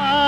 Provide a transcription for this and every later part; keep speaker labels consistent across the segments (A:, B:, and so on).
A: Ah!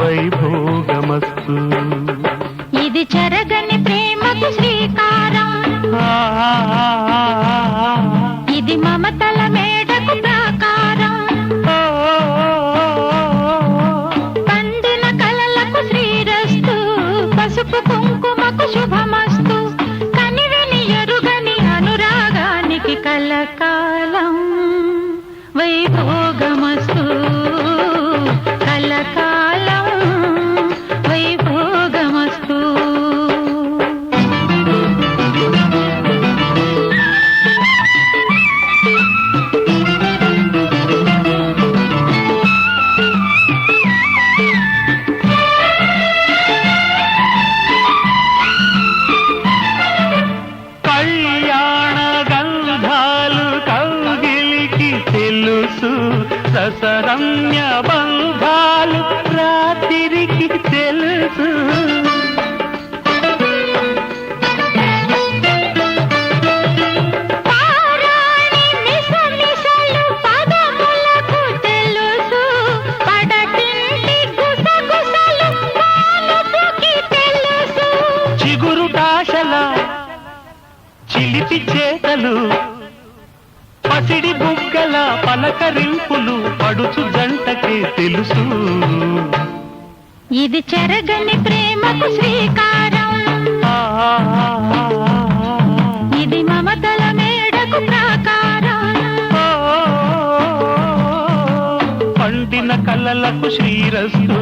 A: వైభోగమస్తు.
B: ఇది చెరగని ప్రేమకు శ్రీకారం. ఇది మమతల మేడకు ప్రాకారం. పండిన కలలకు శ్రీరస్తు. పసుపు కుంకుమకు శుభమస్తు. కనివిని ఎరుగని అనురాగానికి కలకాలం. వైభోగమస్తు. కలకాలం
A: తెలుసు రసరమ్య బంధాలు రాత్రికి తెలుసు. చిగురుటాశల చిలిపి చేతలు పలకరింపులు పడుచు జంటకే తెలుసు.
B: ఇది చెరగని ప్రేమకు శ్రీకారం. ఇది మమతల మేడకు ప్రాకారం.
A: పండిన కలలకు శ్రీరస్తు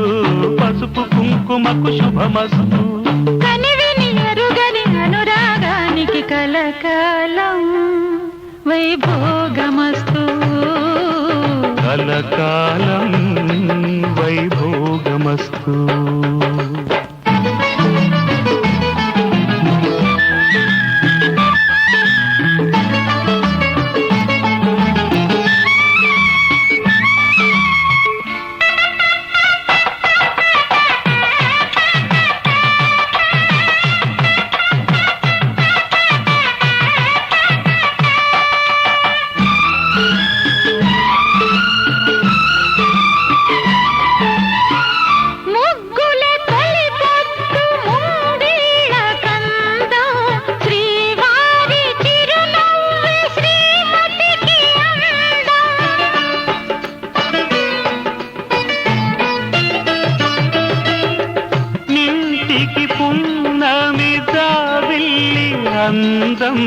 A: పసుపు కుంకుమకు శుభమస్తు.
B: కనివిని ఎరుగని అనురాగానికి కలకాలం. వైభోగమస్తు.
A: కలకాలం వైభోగమస్తు.
B: అందం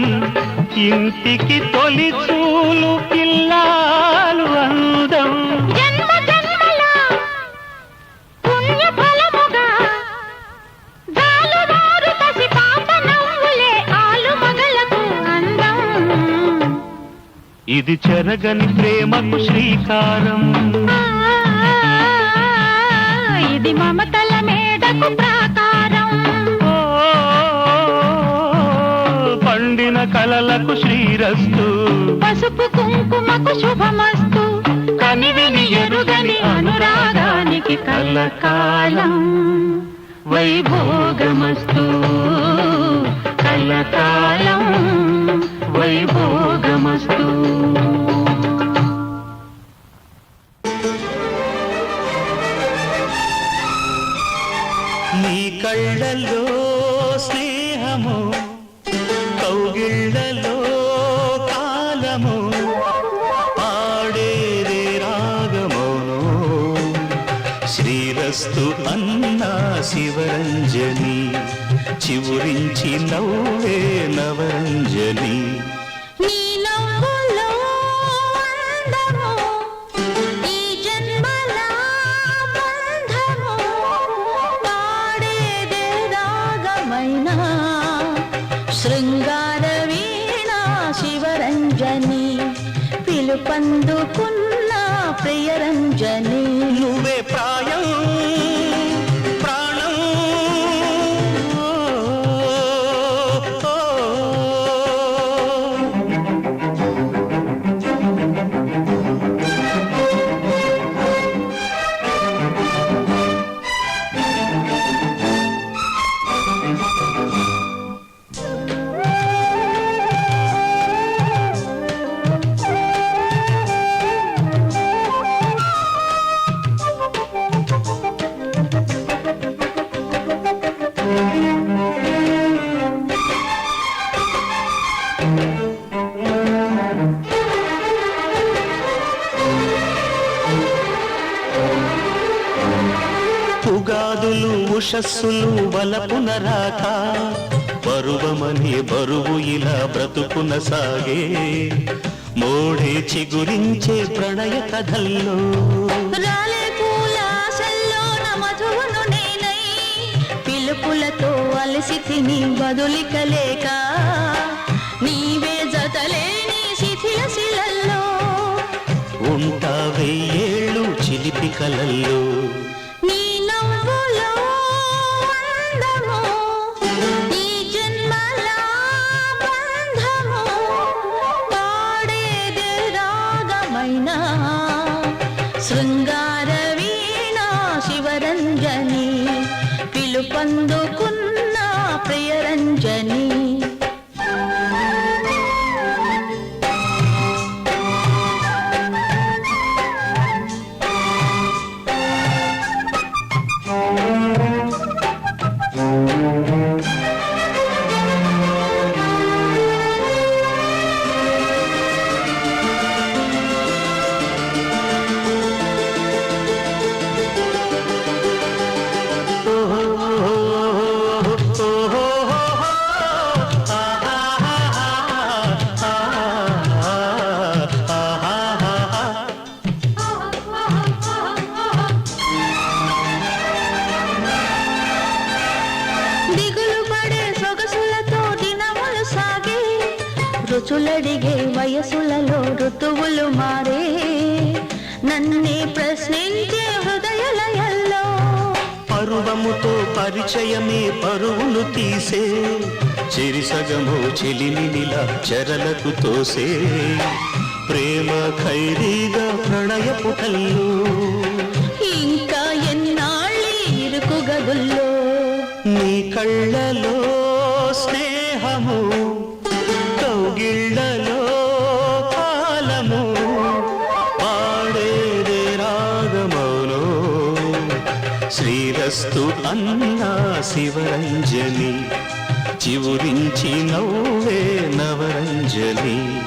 A: ఇంటికి తొలి చూలు పిల్లాలు అందం ఇది చెరగని ప్రేమకు శ్రీకారం
B: ఇది మమతల మేడకు ప్రాకారం
A: పండిన కలలకు శ్రీరస్తు.
B: పసుపు కుంకుమకు శుభమస్తు. కనివిని ఎరుగని అనురాగానికి కలకాలం వైభోగమస్తు. కలకాలం వైభోగమస్తు
A: కాలము పాడేరే రాగమోను. శ్రీరస్తు అన్నా శివరంజని చివురించి నవ్వే నవరంజని.
C: పిలుపందుకున్న ప్రియరంజని
A: నువ్వే ప్రాయం. ఉషస్సులు వలపున రాక పరువమని బరువు ఇలా బ్రతుకున సాగే మోడే చిగురించే ప్రణయ కథల్లో.
C: పిలుపులతో అలసి తిని బదులిక లేక నీవే జతలేని శిథిల శిలల్లో.
A: ఉంటా వెయ్యేళ్ళు చిలిపి కలల్లో.
C: అందుకున్న ప్రియరంజని. దిగులు రుచులడిగే వయసులలో ఋతువులు మారే. నన్నే ప్రశ్నించే హృదయలయల్లో
A: పరువముతో పరిచయమే పరువును తీసే. చిరిసగము చెలిమినిలా చెరలకు తోసే. ప్రేమ ఖైరీగా ప్రణయ పుటల్లో
C: ఇంకా ఎన్నాళ్ళి ఇరుకు గదుల్లో
A: శ్రీరస్తు అన్నా శివరంజని చివురించి నవ్వే నవరంజని.